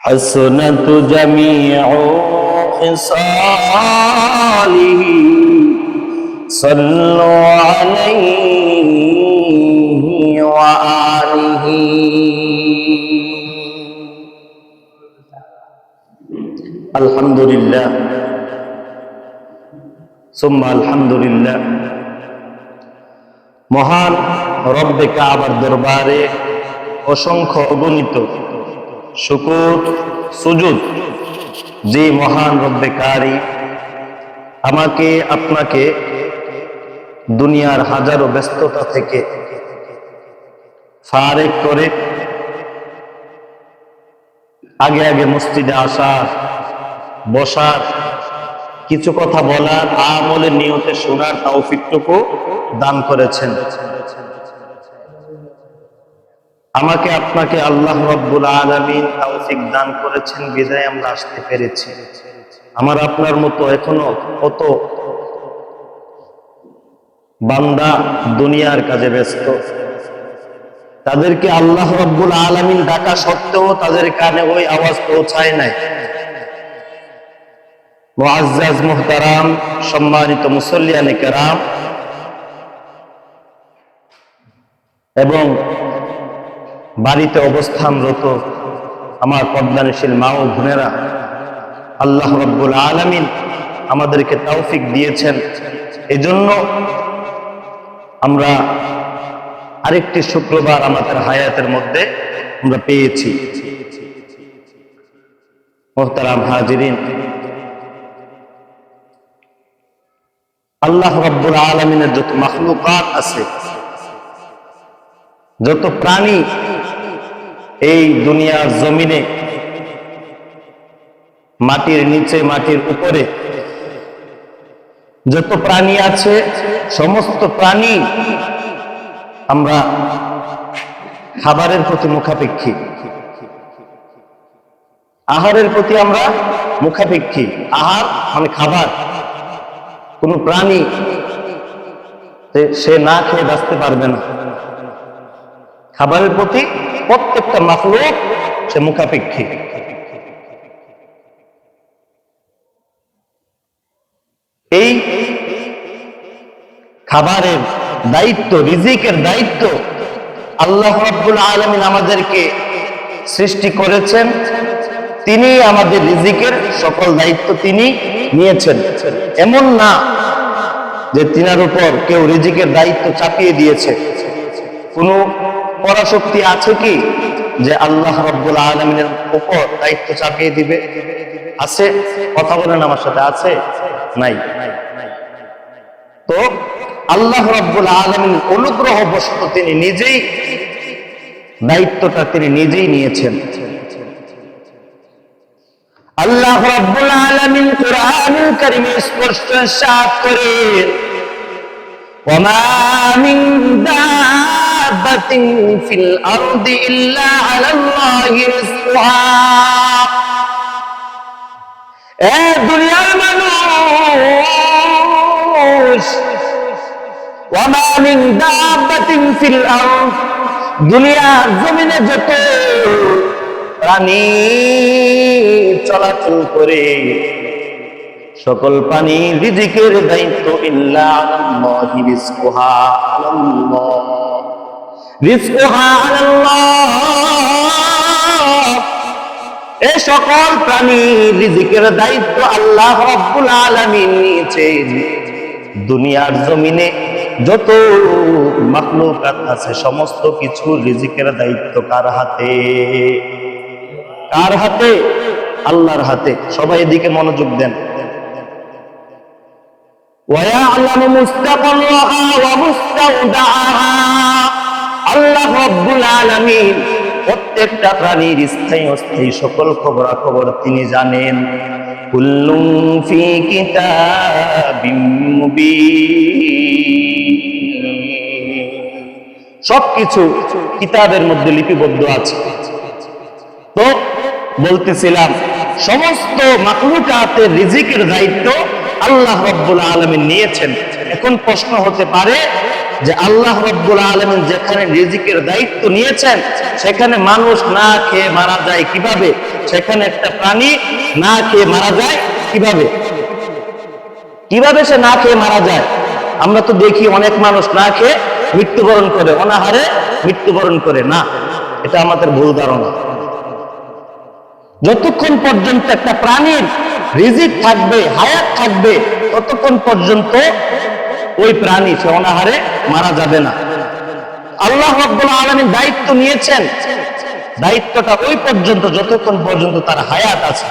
حسنة جميع خصاله صلوا عليه وآله الحمد لله ثم الحمد لله মহান রব্বে কাবার দরবারে অসংখ্য অগণিত শুকুর সুজুদ যে মহান রব্বে কারি, আমাকে, আপনাকে দুনিয়ার হাজারো ব্যস্ততা থেকে ফারেক করে, আগে আগে মসজিদে আসার, বসার, কিছু কথা বলার, আমলের নিয়তে শোনার তৌফিকটুকু দান করেছেন। আমাকে আপনাকে আল্লাহ রব্বুল আলমিন তৌফিক দান করেছেন, বিদায় আমরা আসতে পেরেছি। আমার আপনার মতো এখনও কত বান্দা দুনিয়ার কাজে ব্যস্ত। তাদেরকে আল্লাহ রব্বুল আলমিন ডাকা সত্ত্বেও তাদের কানে ওই আওয়াজ পৌঁছায় নাই। মুআজ্জাজ, মুহতারাম, সম্মানিত মুসল্লিয়ানে কেরাম এবং বাড়িতে অবস্থানরত আমার পদ্মানশীল মা ও বোনেরা। আল্লাহ রব্বুল আলমিন আমাদেরকে তৌফিক দিয়েছেন। এজন্য আমরা আরেকটি শুক্রবার আমাদের হায়াতের মধ্যে আমরা পেয়েছি। মোহতারাম হাজিরিন। আল্লাহ রব্বুল আলমিনের যত মাখলুকাত আছে, যত প্রাণী এই দুনিয়ার জমিনে, মাটির নিচে, মাটির উপরে, যত প্রাণী আছে, সমস্ত প্রাণী আমরা খাবারের প্রতি মুখাপেক্ষী। আহারের প্রতি আমরা মুখাপেক্ষী। আহার মানে খাবার। কোন প্রাণী সে না খেয়ে বাঁচতে পারবে না। খাবারের প্রতি প্রত্যেকটা মাফলুক সে মুখাপেক্ষী। এই খাবারের দায়িত্ব, রিজিকের দায়িত্ব আল্লাহ রাব্বুল আলমিন আমাদেরকে সৃষ্টি করেছেন। তিনি আমাদের রিজিকের সকল দায়িত্ব তিনি নিয়েছেন। এমন না যে তিনার উপর কেউ রিজিকের দায়িত্ব চাপিয়ে দিয়েছে। কোনো পরাশক্তি আছে কি? যে আল্লাহ রব্বুল আলমিনের উপর দায়িত্ব চাপিয়ে দিবে। আছে? কথা বলেন আমার সাথে, আছে? নাই। তো আল্লাহ রব্বুল আলমিন অনুগ্রহ বশত তিনি নিজেই দায়িত্বটা তিনি নিজেই নিয়েছেন। আল্লাহ রব্বুল আলামিন কোরআনুল কারীমে স্পষ্ট ইরশাদ করেন ওমা মিন দাব্বাতিন ফিল আরদি ইল্লা মিন জমিনে যত প্রাণী চলাচল করে, সকল প্রাণী রিজিকের দায়িত্ব ইল্লা আলাল্লাহি রিজকুহা আলাল্লাহ এ সকল প্রাণী রিজিকের দায়িত্ব আল্লাহ রাব্বুল আলামিন নিয়েছেন দুনিয়ার জমিনে যত মাখলুকাত আছে সমস্ত কিছু রিজিকের দায়িত্ব কার হাতে কার হাতে আল্লাহর হাতে সবাই এদিকে মনোযোগ দেন ويعلم مستقرها ومستودعها আল্লাহ রব্বুল আলামিন প্রত্যেকটা প্রাণীর স্থায়ী অস্থায়ী সকল খবরাখবর তিনি জানেন। কুল্লুম ফি কিতাবিম সবকিছু কিতাবের মধ্যে লিপিবদ্ধ আছে। তো বলতেছিলাম, সমস্ত মাকলুকাতের রিজিকের দায়িত্ব আল্লাহ রব্বুল আলমিন নিয়েছেন। এখন প্রশ্ন হতে পারে যে আল্লাহ রব্বুল আলমিন যেখানে রিজিকের দায়িত্ব নিয়েছেন, সেখানে মানুষ না খেয়ে মারা যায় কীভাবে? সেখানে একটা প্রাণী না খেয়ে মারা যায় কীভাবে? কীভাবে সে না খেয়ে মারা যায়? আমরা তো দেখি অনেক মানুষ না খেয়ে মৃত্যুবরণ করে, অনাহারে মৃত্যুবরণ করে। না, এটা আমাদের ভুল ধারণা। যতক্ষণ পর্যন্ত একটা প্রাণীর রিজিক থাকবে, হায়াত থাকবে, ততক্ষণ পর্যন্ত ওই প্রাণী সে অনাহারে মারা যাবে না। আল্লাহ রব্বুল আলমীর দায়িত্ব নিয়েছেন। দায়িত্বটা ওই পর্যন্ত, যতক্ষণ পর্যন্ত তার হায়াত আছে।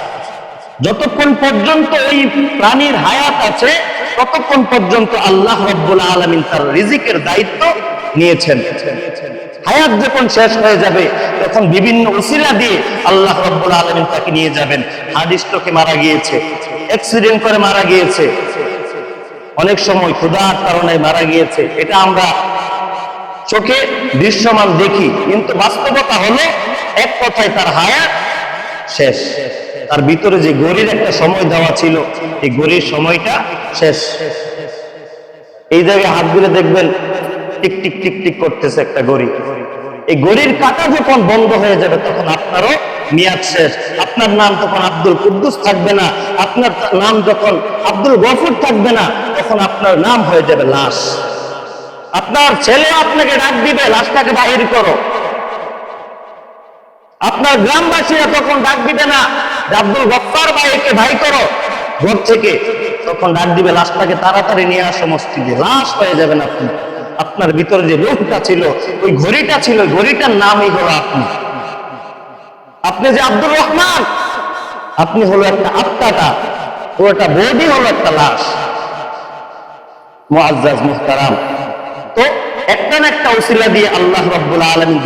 যতক্ষণ পর্যন্ত ওই প্রাণীর হায়াত আছে, ততক্ষণ পর্যন্ত আল্লাহ রব্বুল আলমিন তার রিজিকের দায়িত্ব নিয়েছেন। হায়াত যখন শেষ হয়ে যাবে, তখন বিভিন্ন উসিলা দিয়ে আল্লাহ রব্বুল আলমিন তাকে নিয়ে যাবেন। হার্ট স্ট্রোকে মারা গিয়েছে অ্যাক্সিডেন্ট করে মারা গিয়েছে। অনেক সময় ক্ষুধার কারণে মারা গিয়েছে, এটা আমরা চোখে দৃশ্যমান দেখি, কিন্তু বাস্তবতা হলো এক কথায় তার হায়াত শেষ। তার ভিতরে যে গরির একটা সময় দেওয়া ছিল, এই গরির সময়টা শেষ। এই জায়গায় হাত দিলে দেখবেন, টিক টিক টিক টিক করতেছে একটা গড়ি এই গড়ির কাটা যখন বন্ধ হয়ে যাবে, তখন আপনারও মেয়াদ শেষ। আপনার নাম তখন আব্দুল কুদ্দুস থাকবে না। আপনার নাম যখন আব্দুল গফুর থাকবে না, তখন আপনার নাম হয়ে যাবে লাশ। আপনার ছেলে আপনাকে ডাক দিবে, লাশটাকে বাহির করো। আপনার গ্রামবাসীরা তখন ডাক দিবে না আব্দুল গফার ভাইকে ভাই করো। ঘর থেকে তখন ডাক দিবে, লাশটাকে তাড়াতাড়ি নিয়ে আসো মসজিদে। লাশ হয়ে যাবেন আপনি। আপনার ভিতরে যে রূপটা ছিল, ওই ঘড়িটা ছিল ঘড়িটার নামই হলো আপনি। আপনি যে আব্দুর রহমান, আপনি হলো একটা আত্মাটা একটা বডি হলো একটা লাশ। মুহতারাম। তো একটা না একটা দিয়ে আল্লাহ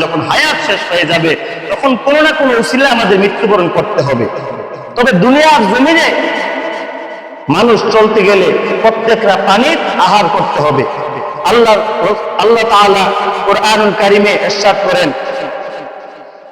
যখন হায়াত শেষ হয়ে যাবে, তখন কোনো না কোনো উসিলা আমাদের মৃত্যুবরণ করতে হবে। তবে দুনিয়ার জমিনে মানুষ চলতে গেলে প্রত্যেকটা প্রাণীর আহার করতে হবে। আল্লাহ আল্লাহ তাআলা কোরআনুল কারিমে ইরশাদ করেন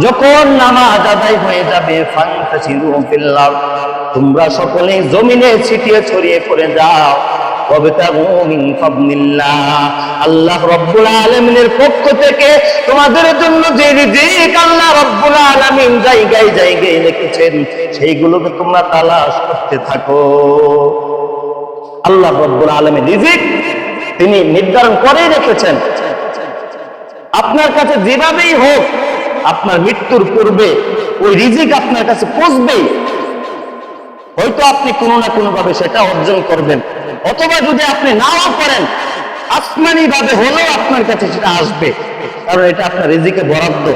যখন নামাজ আদায় হয়ে যাবে তোমরা সকলে জমিনে ছিটিয়ে ছড়িয়ে পড়ে যাও। আল্লাহ রাব্বুল আলামিনের পক্ষ থেকে তোমাদের জন্য যে আল্লাহ জায়গায় জায়গায় রেখেছেন তোমরা করতে থাকো। আল্লাহ রিজিক তিনি নির্ধারণ করে রেখেছেন। আপনার কাছে যেভাবেই হোক আপনার মৃত্যুর পূর্বে ওই রিজিক আপনার কাছে পৌঁছবেই হয়তো আপনি কোনো না কোনো ভাবে সেটা অর্জন করবেন। অথবা যদি আপনি নাও করেন আসমানি ভাবে হলেও আপনার কাছে সেটা আসবে। কারণ এটা আপনার রিজিকে বরাদ্দ।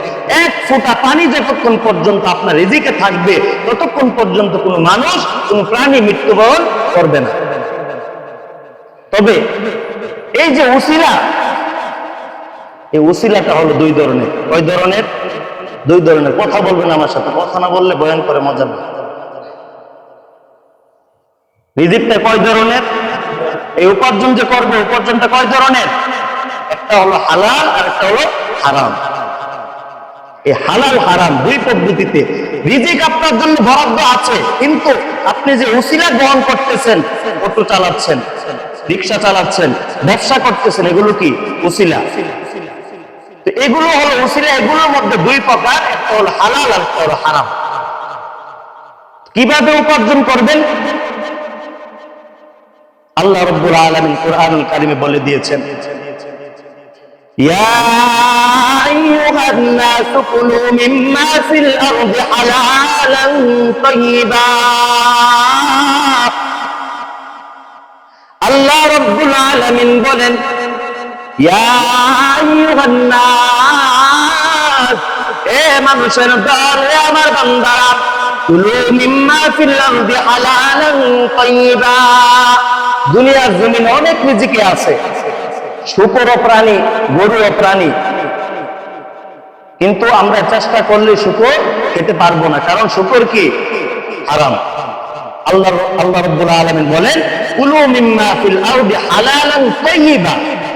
এক ফোঁটা পানি যতক্ষণ পর্যন্ত আপনার রিজিকে থাকবে, ততক্ষণ পর্যন্ত কোনো মানুষ, কোনো প্রাণী মৃত্যুবরণ করবে না। তবে এই যে উসিলা এই উসিলাটা হলো দুই ধরনের। কয় ধরনের? দুই ধরনের। কথা বলবেন আমার সাথে। কথা না বললে বয়ান করে মজা না রিজিকটা কয় ধরনের? এই উপার্জন যে করবে, উপার্জনটা কয় ধরনের? একটা হলো হালাল আর একটা হলো হারাম। এই হালাল, হারাম দুই পদ্ধতিতে রিজিক আপনার জন্য বরাদ্দ আছে, কিন্তু আপনি যে উসিলা গ্রহণ করতেছেন, অটো চালাচ্ছেন, রিক্সা চালাচ্ছেন, ব্যবসা করতেছেন, এগুলো কি? উসিলা। তো এগুলো হলো উসিলা এগুলোর মধ্যে দুই প্রকার একটা হলো হালাল আর একটা হলো হারাম কিভাবে উপার্জন করবেন আল্লাহ রব্বুল আলামিন কোরআনুল কারিমে বলে দিয়েছেন يا أيها الناس كلوا مما في الأرض حلالا طيبا আল্লাহ রব্বুল আলামিন বলেন ইয়া আইয়ুহান নাস এ মানুষের দল আমার বান্দারা, কুলু মিম্মা ফিল আরদি হালালান দুনিয়ার জমিনে অনেক রিজিকে আছে, শুকর প্রাণী, গরু প্রাণী। কিন্তু আমরা চেষ্টা করলে শুকর খেতে পারব না, কারণ শুকর কি? হারাম। আল্লাহ আল্লাহ রাব্বুল আলামিন বলেন, কুলু মিম্মা ফিল আরদি হালালান তাইয়িবা।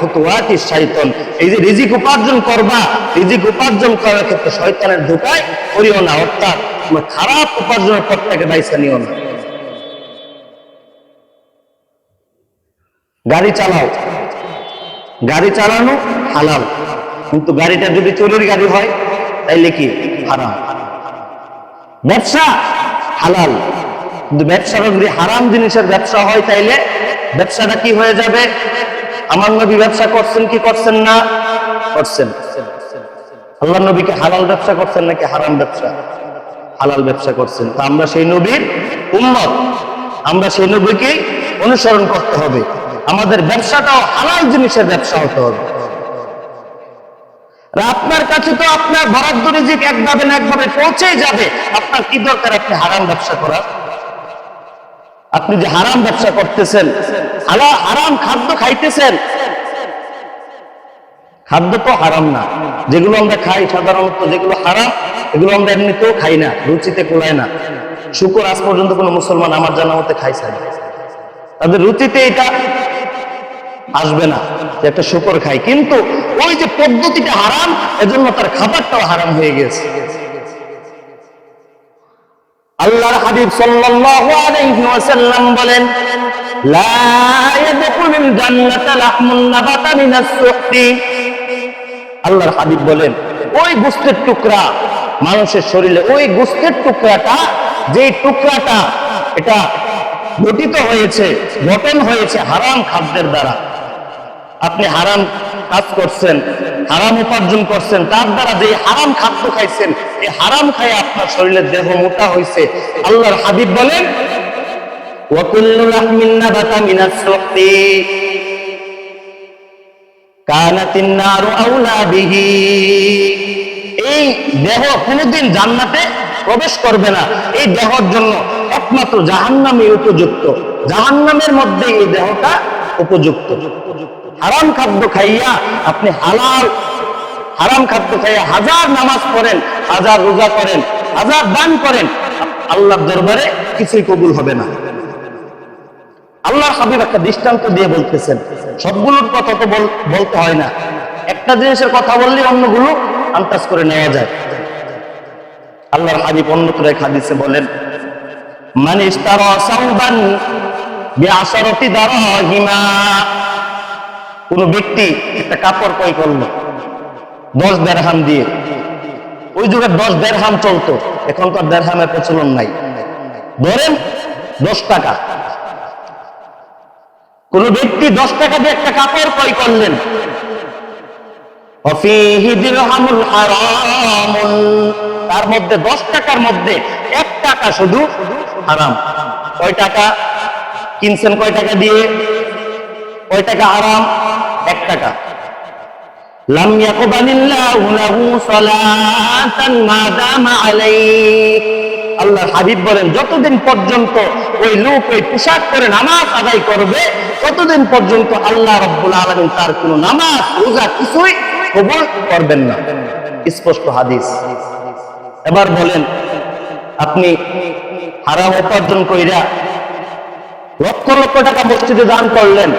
খুতুওয়াতি শাইতান। এই যে রিজিক উপার্জন করবা, রিজিক উপার্জন করার ক্ষেত্রে করিও না, অর্থাৎ খারাপ উপার্জনের গাড়ি চালাও। গাড়ি চালানো হালাল, কিন্তু গাড়িটা যদি চোরের গাড়ি হয়, তাইলে কি? হারাম। ব্যবসা হালাল, কিন্তু ব্যবসাটা যদি হারাম জিনিসের ব্যবসা হয়, তাইলে ব্যবসাটা কি হয়ে যাবে? আমার নবী ব্যবসা করছেন কি করছেন না? করছেন। আল্লাহ নবীকে হালাল ব্যবসা করছেন নাকি হারাম ব্যবসা? হালাল ব্যবসা করছেন। তা আমরা সেই নবীর উম্মত। আমরা সেই নবীকেই অনুসরণ করতে হবে। আমাদের ব্যবসাটাও হালাল জিনিসের ব্যবসা হতে হবে। আপনার কাছে তো আপনার বরাদ্দ রিজিক একভাবে না একভাবে পৌঁছেই যাবে। আপনার কি দরকার আপনি হারাম ব্যবসা করার? আপনি যে হারাম ব্যবসা করতেছেন হালা- হারাম খাদ্য খাইতেছেন। খাদ্য তো হারাম না। যেগুলো আমরা খাই সাধারণত যেগুলো হারাম, এগুলো আমরা এমনিতেও খাই না, রুচিতে কোলায় না। শুকর, আজ পর্যন্ত কোনো মুসলমান আমার জানা মতে খাইছে না। তাদের রুচিতে এটা আসবে না যে একটা শুকর খাই কিন্তু ওই যে পদ্ধতিটা হারাম, এজন্য তার খাবারটাও হারাম হয়ে গেছে। আল্লাহর হাবিব সাল্লাল্লাহু আলাইহি ওয়াসাল্লাম বলেন, লা ইয়াদখুলুল জান্নাতা লাহমুন নাবাতা মিনাস সুহতি। আল্লাহর হাবিব বলেন, ওই গোস্তের টুকরা মানুষের শরীরে, ওই গোস্তের টুকরাটা যে টুকরাটা এটা গঠিত হয়েছে, গঠন হয়েছে হারাম খাদ্যের দ্বারা। আপনি হারাম কাজ করছেন হারাম উপার্জন করছেন, তার দ্বারা যে হারাম খাদ্য খাইছেন, এই হারাম খায় আপনার শরীরের দেহ মোটা হয়েছে আল্লাহর হাবিব বলেন এই দেহ কোনোদিন জান্নাতে প্রবেশ করবে না। এই দেহর জন্য একমাত্র জাহান্নামই উপযুক্ত। জাহান্নামের মধ্যে এই দেহটা উপযুক্ত। হারাম খাদ্য খাইয়া আপনি হালাল হারাম খাদ্য খাইয়া হাজার নামাজ পড়েন, হাজার রোজা করেন, হাজার দান করেন, আল্লাহর দরবারে কিছুই কবুল হবে না। আল্লাহ হাবিব একটা দৃষ্টান্ত দিয়ে বলতেছেন, সবগুলোর কথা তো বল- বলতে হয় না। একটা জিনিসের কথা বললে অন্যগুলো আন্দাজ করে নেওয়া যায়। আল্লাহর হাবিব অন্যত্র এক হাদিসে বলেন মান ইস্তারা সাউবান বিআশারাতি দারহিমা। কোনো ব্যক্তি একটা কাপড় ক্রয় করল, দশ দেড়হাম দিয়ে। ওই যুগে দশ দেড়হাম চলতো, এখন তো দেড়হামের প্রচলন নাই। ধরেন দশ টাকা। কোন ব্যক্তি দশ টাকা দিয়ে একটা কাপড় ক্রয় করলেন। তার মধ্যে দশ টাকার মধ্যে এক টাকা শুধু হারাম। কয় টাকা? কিনছেন কয় টাকা দিয়ে? কয় টাকা হারাম, এক টাকা। লাম ইয়াকবালিল্লাহু লাহু সালাতান মা দামা আলাইহি আল্লাহর হাবিব বলেন, যতদিন পর্যন্ত ওই লোক ওই পোশাক পরে নামাজ আদায় করবে, ততদিন পর্যন্ত আল্লাহ রব্বুল আলামিন তার কোনো নামাজ, রোজা কিছুই কবুল করবেন না। স্পষ্ট হাদিস। এবার বলেন, আপনি হারাম উপার্জন কইরা লক্ষ লক্ষ টাকা মসজিদে দান করলেন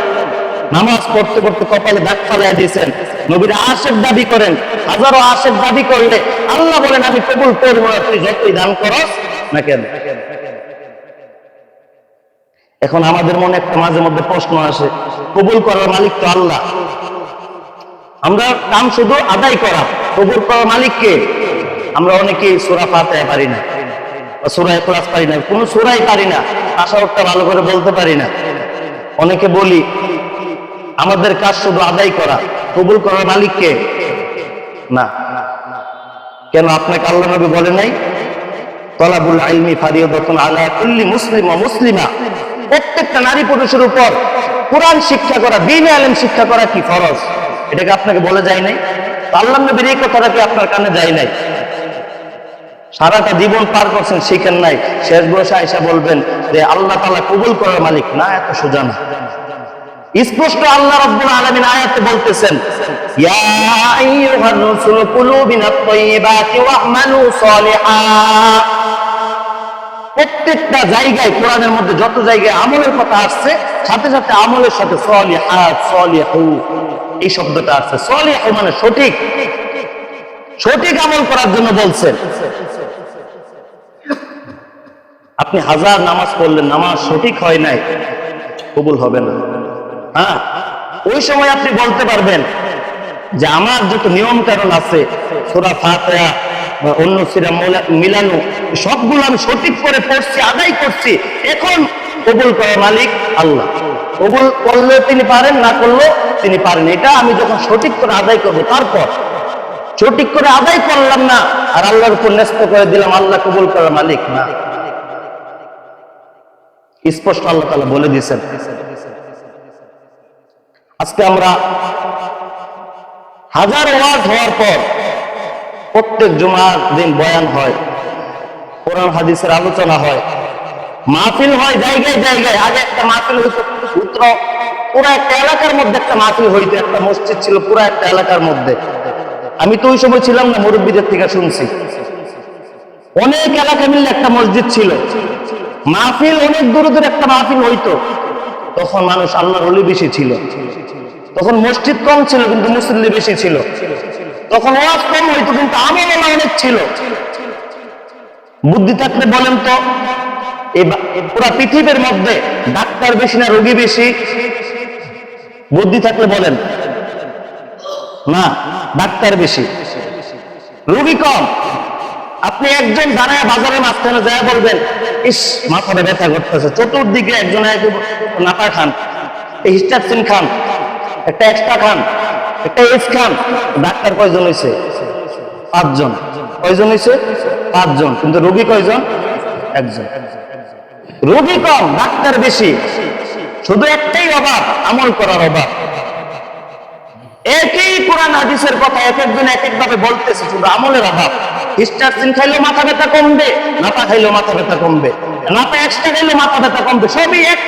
নামাজ পড়তে পড়তে কপালে দাগ ফালাই দিয়েছেন। নবীর আশের দাবি করেন, হাজারো আশের দাবি করলে আল্লাহ বলেন, আমি কবুল করব তুই যতই দান করস না কেন? এখন আমাদের মনে একটা মাঝে মধ্যে প্রশ্ন আসে, কবুল করার মালিক তো আল্লাহ। আমরা কাম শুধু আদায় করা, কবুল করার মালিককে আমরা অনেকেই সুরা ফাতে পারি না সুরা ক্লাস পারি না, কোন সুরাই পারি না আশারটা ভালো করে বলতে পারি না। অনেকে বলি আমাদের কাজ শুধু আদায় করা, কবুল করার মালিককে? না। কেন আপনাকে আল্লাহ নবী বলে নাই? তলাবুল আলমি ফারিয়দতুন আলা কুল্লি মুসলিম ও মুসলিমা। প্রত্যেকটা নারী পুরুষের উপর কোরআন শিক্ষা করা, দিন আলেম শিক্ষা করা কি ফরজ? এটাকে আপনাকে বলে যায় নাই? আল্লাহ নবীর এই কথাটা কি আপনার কানে যায় নাই? সারাটা জীবন পার করছেন, শিখেন নাই। শেষ বয়সে আয়সা বলবেন যে, আল্লাহ তালা কবুল করার মালিক। না, এত সোজা না। স্পষ্ট আল্লাহ রাব্বুল আলামিন আয়াতে বলতেছেন, ইয়া আইয়ুহার রাসূল কুলু মিনাত তাইয়্যিবাতি ওয়া'মালু সালিহা। প্রত্যেকটা জায়গায়, কোরআনের মধ্যে যত জায়গায় আমলের কথা আসছে, সাথে সাথে আমলের সাথে সলিহাত, সলিহু, এই শব্দটা আসছে। সলিহু মানে সঠিক। সঠিক আমল করার জন্য বলছেন। আপনি হাজার নামাজ পড়লেন, নামাজ সঠিক হয় নাই, কবুল হবে না। হ্যাঁ? ওই সময় আপনি বলতে পারবেন যে আমার যত নিয়ম কারণ আছে, সোরা ফাতেহা বা অন্য সিরা মিলানো, সবগুলো আমি সঠিক করে পড়ছি, আদায় করছি। এখন কবুল করার মালিক আল্লাহ। কবুল করলে তিনি পারেন, না করলেও তিনি পারেন। এটা আমি যখন সঠিক করে আদায় করব, তারপর সঠিক করে আদায় করলাম না, আর আল্লাহর উপর ন্যস্ত করে দিলাম, আল্লাহ কবুল করার মালিক না। স্পষ্ট আল্লাহ তালা বলে দিয়েছেন। আজকে আমরা হাজার ওয়াজ হওয়ার পর প্রত্যেক জুমার দিন বয়ান হয়, কোরআন, হাদিসের আলোচনা হয়। মাহফিল হয় জায়গায় জায়গায়। আগে একটা মাহফিল হইতো উত্তর পুরো একটা এলাকার মধ্যে একটা মাহফিল হইতো, একটা মসজিদ ছিল পুরো একটা এলাকার মধ্যে। আমি তো ওই সময় ছিলাম না, মুরব্বীদের থেকে শুনছি। অনেক এলাকা মিললে একটা মসজিদ ছিল। মাহফিল অনেক দূরে দূরে একটা মাহফিল হইতো। তখন মানুষ আল্লাহর অলি বেশি ছিল। তখন মসজিদ কম ছিল, কিন্তু মুসল্লি বেশি ছিল। তখন ওয়াজ কম হইতো, কিন্তু আমল অনেক ছিল। বুদ্ধি থাকলে বলেন তো পুরা পৃথিবীর মধ্যে ডাক্তার বেশি না রোগী বেশি? বুদ্ধি থাকলে বলেন। না, ডাক্তার বেশি। রোগী কম। আপনি একজন দাঁড়ায় বাজারের মাঝখানে যায় বলবেন, ইস, মাথাটা ব্যথা করতেছে। চতুর্দিকে একজন এক নাপা খান হিস্টারসিন খান, একটা এক্সট্রা খান, একটা এস খান, ডাক্তার কয়জন হয়েছে পাঁচজন। কয়জন হয়েছে পাঁচজন। কিন্তু রোগী কয়জন? একজন। রোগী কম, ডাক্তার বেশি। শুধু একটাই অভাব, আমল করার অভাব। একই কোরআন হাদিসের কথা এক একজন এক এক ভাবে বলতেছে, শুধু আমলের অভাব। হিস্টারসিন খাইলেও মাথা ব্যথা কমবে, নাপা খাইলেও মাথা ব্যথা কমবে, নাপা এক্সট্রা খাইলেও মাথা ব্যথা কমবে, সবই এক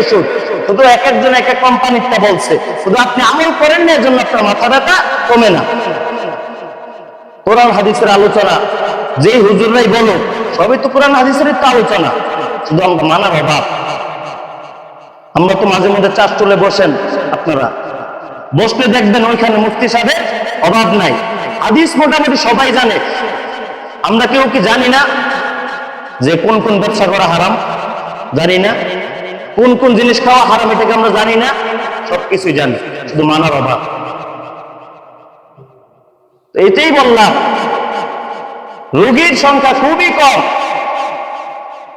ওষুধ। শুধু এক একজন এক এক কোম্পানিরটা বলছে, শুধু আপনি আমল করেন না, এজন্য আপনার মাথা ব্যথা কমে না। কোরআন হাদিসের আলোচনা, যেই হুজুররাই বলো সবই তো কোরআন হাদিসের তো আলোচনা, শুধু আমরা মানার অভাব। আমরা তো মাঝে মধ্যে চাষ চলে বসেন, আপনারা। বসলে দেখবেন ওইখানে মুফতি সাহেবের অভাব নাই। হাদিস মোটামুটি সবাই জানে। আমরা কেউ কি জানি না যে কোন কোন ব্যবসা করা হারাম? জানি না। কোন কোন জিনিস খাওয়া হারাম এটাকে আমরা জানি না। সবকিছুই জানি, শুধু মানার অভাব। এটাই বললাম, রোগীর সংখ্যা খুবই কম,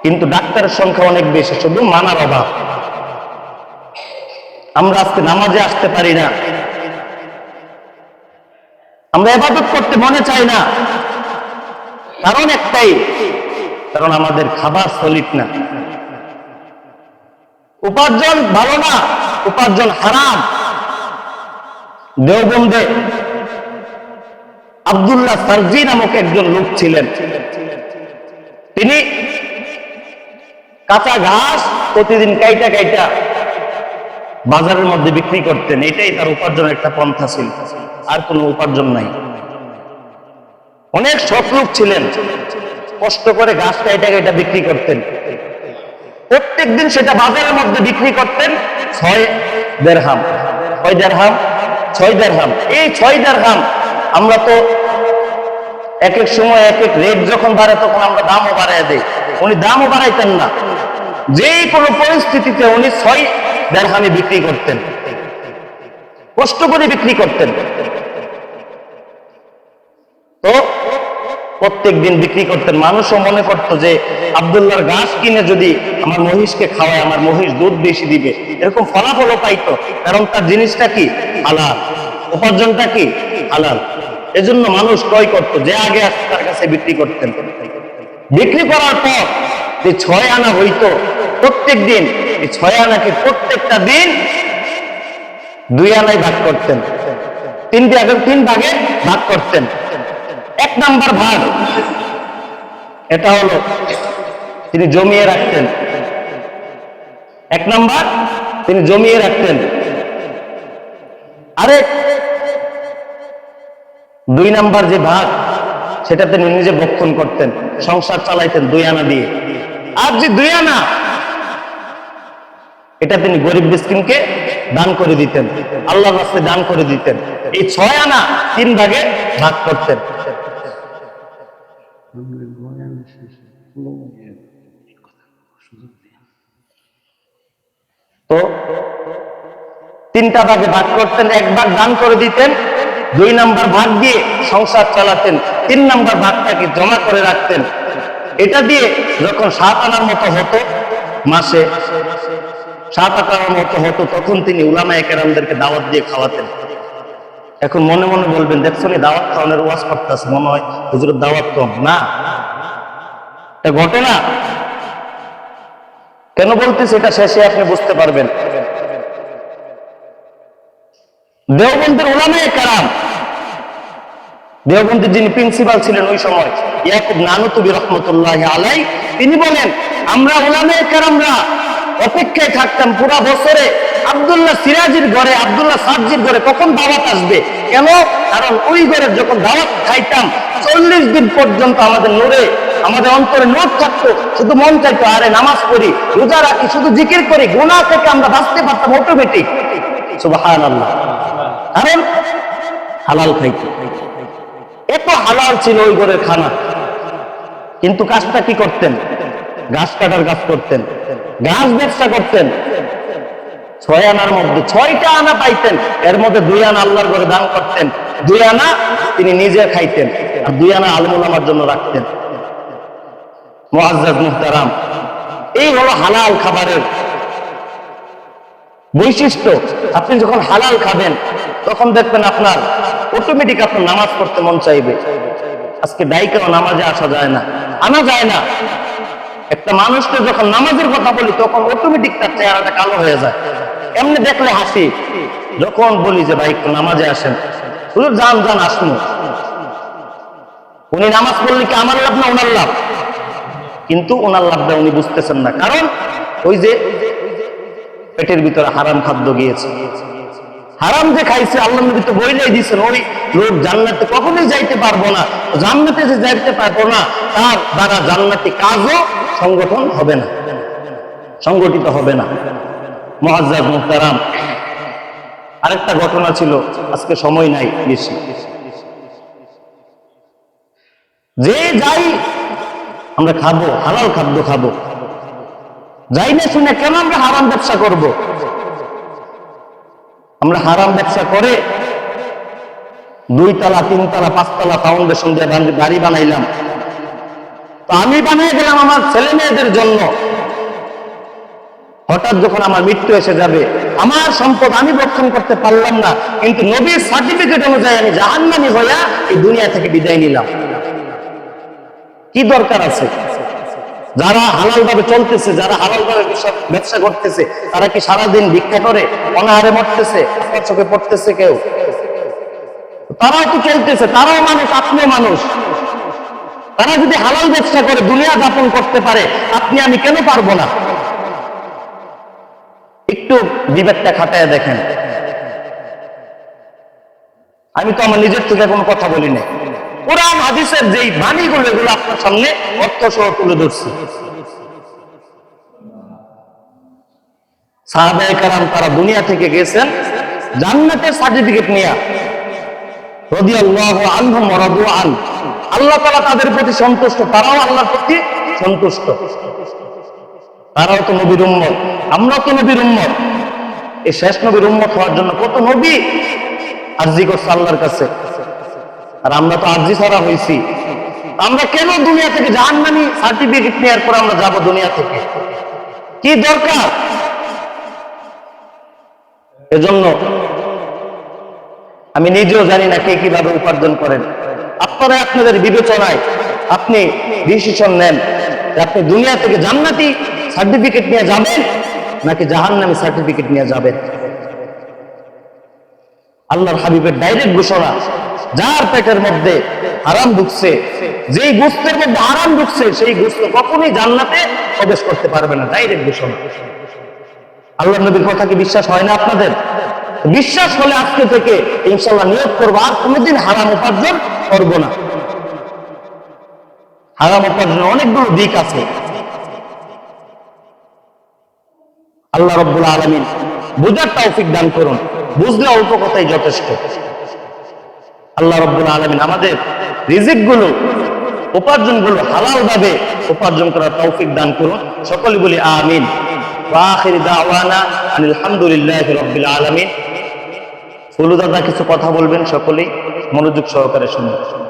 কিন্তু ডাক্তারের সংখ্যা অনেক বেশি, শুধু মানার অভাব। আমরা আজকে নামাজে আসতে পারি না। আমরা এবাদত করতে মনে চাই না। কারণ একটাই, কারণ আমাদের খাবার সলিড না। উপার্জন ভালো না, উপার্জন হারাম। দেওবন্দে আব্দুল্লাহ সার্জি নামক একজন লোক ছিলেন। তিনি কাঁচা ঘাস প্রতিদিন কাইটা কাইটা বাজারের মধ্যে বিক্রি করতেন, এটাই তার উপার্জনের একটা পন্থা ছিল। আর কোনো উপার্জন নাই। অনেক সৎ লোক ছিলেন। কষ্ট করে গাছটা কাইটা এটা বিক্রি করতেন। প্রত্যেকদিন সেটা বাজারের মধ্যে বিক্রি করতেন, ছয় দেড়হাম। ছয় দেড়হাম? ছয় দেড়হাম। এই ছয় দেড়হাম আমরা তো এক এক সময় এক এক রেট যখন বাড়ে তখন আমরা দামও বাড়াই দেই। উনি দামও বাড়াইতেন না। যে কোনো পরিস্থিতিতে উনি ছয় দেড়হামে বিক্রি করতেন। কষ্ট করে বিক্রি করতেন। তো প্রত্যেক দিন বিক্রি করতেন। মানুষও মনে করতো যে, আবদুল্লাহর ঘাস কিনে যদি আমার মহিষকে খাওয়ায়, আমার মহিষ দুধ বেশি দিবে। এরকম ফলাফলও পাইতো। কারণ তার জিনিসটা কি? হালাল। উপার্জনটা কি? হালাল। এজন্য মানুষ ক্রয় করতো, যে আগে তার কাছে বিক্রি করতেন। বিক্রি করার পর যে ছয় আনা হইতো প্রত্যেক দিন ছয় আনাকে প্রত্যেকটা দিন দুই আনায় ভাগ করতেন। তিন ভাগে তিন ভাগে ভাগ করতেন। এক নাম্বার ভাগ, এটা হলো তিনি জমিয়ে রাখতেন। এক তিনি জমিয়ে রাখতেন। দুই নাম্বার যে ভাগ, সেটা তিনি নিজে ভক্ষণ করতেন, সংসার চালাইতেন দুই আনা দিয়ে। আর যে দুই আনা এটা তিনি গরিব মিসকিনকে দান করে দিতেন। আল্লাহর রাস্তায় দান করে দিতেন। এই ছয় আনা তিন ভাগে ভাগ করতেন। তো তিনটা ভাগে ভাগ করতেন, এক ভাগ দান করে দিতেন, দুই নাম্বার ভাগ দিয়ে সংসার চালাতেন, তিন নাম্বার ভাগটাকে জমা করে রাখতেন। এটা দিয়ে যখন সাত আনার মতো হতো, মাসে সাত আটার মতো হতো, তখন তিনি উলামা একেরামদেরকে দাওয়াত দিয়ে খাওয়াতেন। এখন মনে মনে বলবেন দেখছ দাওয়াত খাওয়ানোর ওয়াজ করতেছে, মনে হয় হুজুরের দাওয়াত কম। না। এটা ঘটে না? কেন বলতেছি এটা শেষে আপনি বুঝতে পারবেন। দেওবন্দের উলামায়ে কারাম, দেওবন্দের যিনি প্রিন্সিপাল ছিলেন ওই সময়, ইয়াকুব নানুতুবি রহমতুল্লাহ আলাই তিনি বলেন, আমরা উলামায়ে কারামরা অপেক্ষায় থাকতাম পুরা বছরে। আব্দুল্লাহ সিরাজির ঘরে, আবদুল্লাহ সাবজির ঘরে কখন দাওয়াত আসবে? কেন? কারণ ওই ঘরের যখন দাওয়াত খাইতাম, চল্লিশ দিন পর্যন্ত আমাদের নূরে, আমাদের অন্তরে নোট থাকতো। শুধু মন চাইতো, আরে নামাজ পড়ি, রোজা রাখি, শুধু জিকির করি গোনা থেকে আমরা বাঁচতে পারতাম অটোমেটিক আল্লাহ কারণ হালাল খাইতো। এত হালাল ছিল ওই ঘরের খানা। কিন্তু কাজটা কি করতেন? গাছ কাটার কাজ করতেন, গাছ ব্যবসা করতেন। ছয় আনার মধ্যে ছয়টা আনা পাইতেন, এর মধ্যে দুই আনা আল্লাহর ঘরে দান করতেন, দুই আনা তিনি নিজে খাইতেন, আর দুই আনা আলমুল আমার জন্য রাখতেন। মুহতারাম, এই হলো হালাল খাবারের বৈশিষ্ট্য। আপনি যখন হালাল খাবেন, তখন দেখবেন আপনার অটোমেটিক আপনার নামাজ পড়তে মন চাইবে। আজকে দায়িকেও নামাজে আসা যায় না, আনা যায় না। একটা মানুষকে যখন নামাজের কথা বলি, তখন অটোমেটিক তার চেহারাটা কালো হয়ে যায়। এমনি দেখলে হাসি। যখন বলি যে, ভাই, একটু নামাজে আসেন। শুধু যান যান আসুন উনি নামাজ পড়লে কি আমার লাভ না ওনার লাভ? কিন্তু ওনার লাভটা উনি বুঝতেছেন না। কারণ ওই যে পেটের ভিতরে হারাম খাদ্য গিয়েছে। হারাম যে খাইছে, আল্লাহ নবী তো বইলাই দিয়েছেন, ওই লোক জান্নাতে কখনোই যাইতে পারব না। জান্নাতে যে যাইতে পারব না, তার দ্বারা জান্নাতি কাজও সংগঠন হবে না, সংগঠিত হবে না। মহাজ্জাদ মুহতারাম আরেকটা ঘটনা ছিল, আজকে সময় নাই বেশি। যে যাই, আমরা খাব, হালাল খাদ্য খাব। যাই না শুনে কেন আমরা হারাম ব্যবসা করব। আমরা হারাম ব্যবসা করে দুই তলা তিন তলা পাঁচতলা ফাউন্ডেশন দিয়ে বাড়ি বানাইলাম। তো আমি বানিয়ে গেলাম আমার ছেলে মেয়েদের জন্য। হঠাৎ যখন আমার মৃত্যু এসে যাবে, আমার সম্পদ আমি রক্ষণ করতে পারলাম না, কিন্তু নবীর সার্টিফিকেট অনুযায়ী আমি জাহান্নামি হইয়া এই দুনিয়া থেকে বিদায় নিলাম। কি দরকার আছে? যারা হালাল ভাবে চলতেছে, যারা হালাল ভাবে ব্যবসা- করতেছে, তারা কি সারাদিন ভিক্ষা করে, অনাহারে মরতেছে চোখে পড়তেছে কেউ? তারাও তো চলতেছে, তারাও মানুষ, আপনিও মানুষ। তারা যদি হালাল ব্যবসা করে, দুনিয়া যাপন করতে পারে, আপনি আমি কেন পারব না? একটু বিবেকটা খাটায় দেখেন। আমি তো আমার নিজের থেকে কোনো কথা বলি না কোরআন, হাদিসের যেই বাণীগুলো, এগুলো আপনার সামনে অর্থ সহ তুলে ধরছি। সাহাবায়ে কারাম তারা দুনিয়া থেকে গেছেন, জান্নাতের সার্টিফিকেট নিয়ে। রাদিয়াল্লাহু আনহুম ওয়া রাদু আন। আল্লাহ তাআলা তাদের প্রতি সন্তুষ্ট, তারাও আল্লাহর প্রতি সন্তুষ্ট। তারাও তো নবীর উম্মত, আমরাও তো নবীর উম্মত। এই শেষ নবীর উম্মত হওয়ার জন্য কত নবী আরজি করছে আল্লাহর কাছে। আর আমরা তো আরজি ছাড়া হয়েছি আমরা কেন দুনিয়া থেকে জাহান্নামি সার্টিফিকেট নেওয়ার পর আমরা যাব দুনিয়া থেকে? কি দরকার? এজন্য আমি নিজেও জানি না কে কীভাবে উপার্জন করেন। আপনারা আপনাদের বিবেচনায় আপনি ডিসিশন নেন আপনি দুনিয়া থেকে জান্নাতি সার্টিফিকেট নিয়ে যাবেন নাকি জাহান্নামী সার্টিফিকেট নিয়ে যাবেন? আল্লাহর হাবিবের ডাইরেক্ট ঘোষণা, যার পেটের মধ্যে আরাম ঢুকছে, যেই গোস্তের মধ্যে আরাম ঢুকছে, সেই গোস্ত কখনোই জান্নাতে প্রবেশ করতে পারবে না ডাইরেক্ট ঘোষণা। আল্লাহ নবীর কথা কি বিশ্বাস হয় না আপনাদের? বিশ্বাস হলে আজকে থেকে ইনশাল্লাহ নিয়োগ করব, আর কোনোদিন হারাম উপার্জন করব না হারাম অনেকগুলো দিক আছে। আল্লাহ রব্বুল আলমিন বুঝার তৌফিক দান করুন। বুঝলে অল্প কথাই যথেষ্ট। আল্লাহ রব্বুল আলমিন আমাদের রিজিকগুলো উপার্জনগুলো হালাল ভাবে উপার্জন করার তৌফিক দান করুন। সকলে বলি আমিন। আলহামদুলিল্লাহ রব্বিল আলমিন। কিছু কথা বলবেন সকলেই? মনোযোগ সহকারে শুনুন।